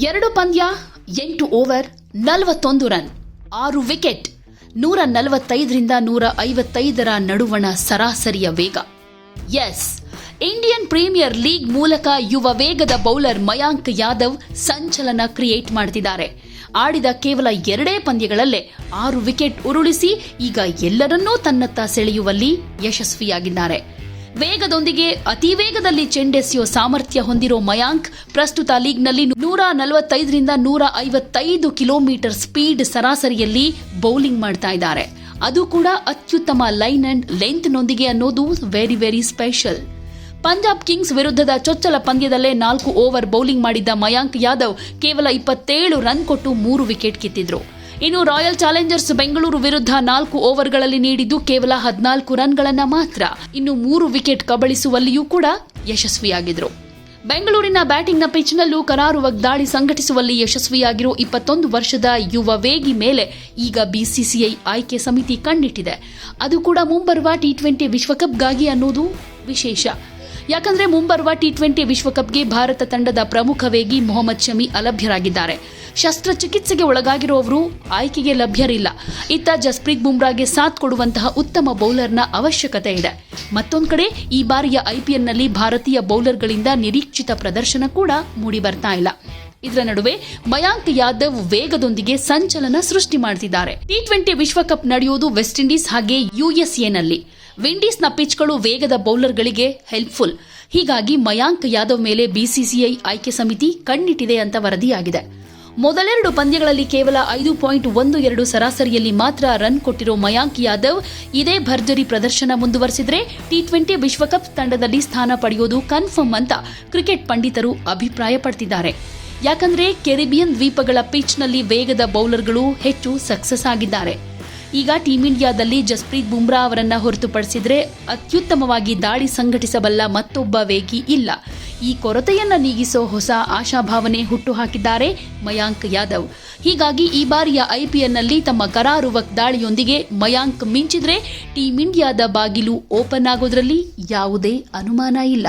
ಎರಡು ಪಂದ್ಯ, ಎಂಟು ಓವರ್, ನಲವತ್ತೊಂದು ರನ್. ಆರು ವಿಕೆಟ್, ನೂರ ನಲವತ್ತೈದರಿಂದ ನೂರ ಐವತ್ತೈದರ ನಡುವಣ ಸರಾಸರಿಯ ವೇಗ. ಎಸ್, ಇಂಡಿಯನ್ ಪ್ರೀಮಿಯರ್ ಲೀಗ್ ಮೂಲಕ ಯುವ ವೇಗದ ಬೌಲರ್ ಮಯಾಂಕ್ ಯಾದವ್ ಸಂಚಲನ ಕ್ರಿಯೇಟ್ ಮಾಡ್ತಿದ್ದಾರೆ. ಆಡಿದ ಕೇವಲ ಎರಡೇ ಪಂದ್ಯಗಳಲ್ಲೇ ಆರು ವಿಕೆಟ್ ಉರುಳಿಸಿ ಈಗ ಎಲ್ಲರನ್ನೂ ತನ್ನತ್ತ ಸೆಳೆಯುವಲ್ಲಿ ಯಶಸ್ವಿಯಾಗಿದ್ದಾರೆ. ವೇಗದೊಂದಿಗೆ ಅತಿ ವೇಗದಲ್ಲಿ ಚೆಂಡೆಸೆಯುವ ಸಾಮರ್ಥ್ಯ ಹೊಂದಿರೋ ಮಯಾಂಕ್ ಪ್ರಸ್ತುತ ಲೀಗ್ನಲ್ಲಿ ನೂರ ನಲವತ್ತೈದರಿಂದ ನೂರ ಐವತ್ತೈದು ಕಿಲೋಮೀಟರ್ ಸ್ಪೀಡ್ ಸರಾಸರಿಯಲ್ಲಿ ಬೌಲಿಂಗ್ ಮಾಡ್ತಾ ಇದ್ದಾರೆ. ಅದು ಕೂಡ ಅತ್ಯುತ್ತಮ ಲೈನ್ ಅಂಡ್ ಲೆಂತ್ನೊಂದಿಗೆ ಅನ್ನೋದು very very special Punjab Kings ವಿರುದ್ಧದ ಚೊಚ್ಚಲ ಪಂದ್ಯದಲ್ಲೇ ನಾಲ್ಕು ಓವರ್ ಬೌಲಿಂಗ್ ಮಾಡಿದ್ದ ಮಯಾಂಕ್ ಯಾದವ್ ಕೇವಲ ಇಪ್ಪತ್ತೇಳು ರನ್ ಕೊಟ್ಟು ಮೂರು ವಿಕೆಟ್ ಕಿತ್ತಿದ್ರು. ಇನ್ನು ರಾಯಲ್ ಚಾಲೆಂಜರ್ಸ್ ಬೆಂಗಳೂರು ವಿರುದ್ಧ ನಾಲ್ಕು ಓವರ್ಗಳಲ್ಲಿ ನೀಡಿದ್ದು ಕೇವಲ ಹದಿನಾಲ್ಕು ರನ್ಗಳನ್ನು ಮಾತ್ರ. ಇನ್ನು ಮೂರು ವಿಕೆಟ್ ಕಬಳಿಸುವಲ್ಲಿಯೂ ಕೂಡ ಯಶಸ್ವಿಯಾಗಿದ್ರು. ಬೆಂಗಳೂರಿನ ಬ್ಯಾಟಿಂಗ್ನ ಪಿಚ್ನಲ್ಲೂ ಕರಾರುವಾಗ ದಾಳಿ ಸಂಘಟಿಸುವಲ್ಲಿ ಯಶಸ್ವಿಯಾಗಿರೋ ಇಪ್ಪತ್ತೊಂದು ವರ್ಷದ ಯುವ ವೇಗಿ ಮೇಲೆ ಈಗ ಬಿಸಿಸಿಐ ಆಯ್ಕೆ ಸಮಿತಿ ಕಣ್ಣಿಟ್ಟಿದೆ. ಅದು ಕೂಡ ಮುಂಬರುವ ಟಿ ಟ್ವೆಂಟಿ ವಿಶ್ವಕಪ್ಗಾಗಿ ಅನ್ನೋದು ವಿಶೇಷ. ಯಾಕಂದ್ರೆ ಮುಂಬರುವ ಟಿ ಟ್ವೆಂಟಿ ವಿಶ್ವಕಪ್ಗೆ ಭಾರತ ತಂಡದ ಪ್ರಮುಖ ವೇಗಿ ಮೊಹಮ್ಮದ್ ಶಮಿ ಅಲಭ್ಯರಾಗಿದ್ದಾರೆ. ಶಸ್ತ್ರಚಿಕಿತ್ಸೆಗೆ ಒಳಗಾಗಿರುವವರು ಆಯ್ಕೆಗೆ ಲಭ್ಯರಿಲ್ಲ. ಇತ್ತ ಜಸ್ಪ್ರೀತ್ ಬುಮ್ರಾಗೆ ಸಾಥ್ ಕೊಡುವಂತಹ ಉತ್ತಮ ಬೌಲರ್ನ ಅವಶ್ಯಕತೆ ಇದೆ. ಮತ್ತೊಂದು ಕಡೆ, ಈ ಬಾರಿಯ ಐಪಿಎಲ್ನಲ್ಲಿ ಭಾರತೀಯ ಬೌಲರ್ಗಳಿಂದ ನಿರೀಕ್ಷಿತ ಪ್ರದರ್ಶನ ಕೂಡ ಮೂಡಿಬರ್ತಾ ಇಲ್ಲ. ಇದರ ನಡುವೆ ಮಯಾಂಕ್ ಯಾದವ್ ವೇಗದೊಂದಿಗೆ ಸಂಚಲನ ಸೃಷ್ಟಿ ಮಾಡ್ತಿದ್ದಾರೆ. ಟಿ ಟ್ವೆಂಟಿ ವಿಶ್ವಕಪ್ ನಡೆಯುವುದು ವೆಸ್ಟ್ ಇಂಡೀಸ್ ಹಾಗೆ ಯುಎಸ್ಎನಲ್ಲಿ ವಿಂಡೀಸ್ನ ಪಿಚ್ಗಳು ವೇಗದ ಬೌಲರ್ಗಳಿಗೆ ಹೆಲ್ಪ್ಫುಲ್. ಹೀಗಾಗಿ ಮಯಾಂಕ್ ಯಾದವ್ ಮೇಲೆ ಬಿಸಿಸಿಐ ಆಯ್ಕೆ ಸಮಿತಿ ಕಣ್ಣಿಟ್ಟಿದೆ ಅಂತ ವರದಿಯಾಗಿದೆ. ಮೊದಲೆರಡು ಪಂದ್ಯಗಳಲ್ಲಿ ಕೇವಲ ಐದು ಪಾಯಿಂಟ್ ಒಂದು ಎರಡು ಸರಾಸರಿಯಲ್ಲಿ ಮಾತ್ರ ರನ್ ಕೊಟ್ಟಿರೋ ಮಯಾಂಕ್ ಯಾದವ್ ಇದೇ ಭರ್ಜರಿ ಪ್ರದರ್ಶನ ಮುಂದುವರೆಸಿದ್ರೆ ಟಿ ಟ್ವೆಂಟಿ ವಿಶ್ವಕಪ್ ತಂಡದಲ್ಲಿ ಸ್ಥಾನ ಪಡೆಯೋದು ಕನ್ಫರ್ಮ್ ಅಂತ ಕ್ರಿಕೆಟ್ ಪಂಡಿತರು ಅಭಿಪ್ರಾಯಪಡ್ತಿದ್ದಾರೆ. ಯಾಕಂದ್ರೆ ಕೆರಿಬಿಯನ್ ದ್ವೀಪಗಳ ಪಿಚ್ನಲ್ಲಿ ವೇಗದ ಬೌಲರ್ಗಳು ಹೆಚ್ಚು ಸಕ್ಸಸ್ ಆಗಿದ್ದಾರೆ. ಈಗ ಟೀಂ ಇಂಡಿಯಾದಲ್ಲಿ ಜಸ್ಪ್ರೀತ್ ಬುಮ್ರಾ ಅವರನ್ನ ಹೊರತುಪಡಿಸಿದರೆ ಅತ್ಯುತ್ತಮವಾಗಿ ದಾಳಿ ಸಂಘಟಿಸಬಲ್ಲ ಮತ್ತೊಬ್ಬ ವೇಗಿ ಇಲ್ಲ. ಈ ಕೊರತೆಯನ್ನ ನೀಗಿಸೋ ಹೊಸ ಆಶಾಭಾವನೆ ಹುಟ್ಟುಹಾಕಿದ್ದಾರೆ ಮಯಾಂಕ್ ಯಾದವ್. ಹೀಗಾಗಿ ಈ ಬಾರಿಯ ಐಪಿಎಲ್ನಲ್ಲಿ ತಮ್ಮ ಕರಾರುವಕ್ ದಾಳಿಯೊಂದಿಗೆ ಮಯಾಂಕ್ ಮಿಂಚಿದ್ರೆ ಟೀಂ ಇಂಡಿಯಾದ ಬಾಗಿಲು ಓಪನ್ ಆಗೋದ್ರಲ್ಲಿ ಯಾವುದೇ ಅನುಮಾನ ಇಲ್ಲ.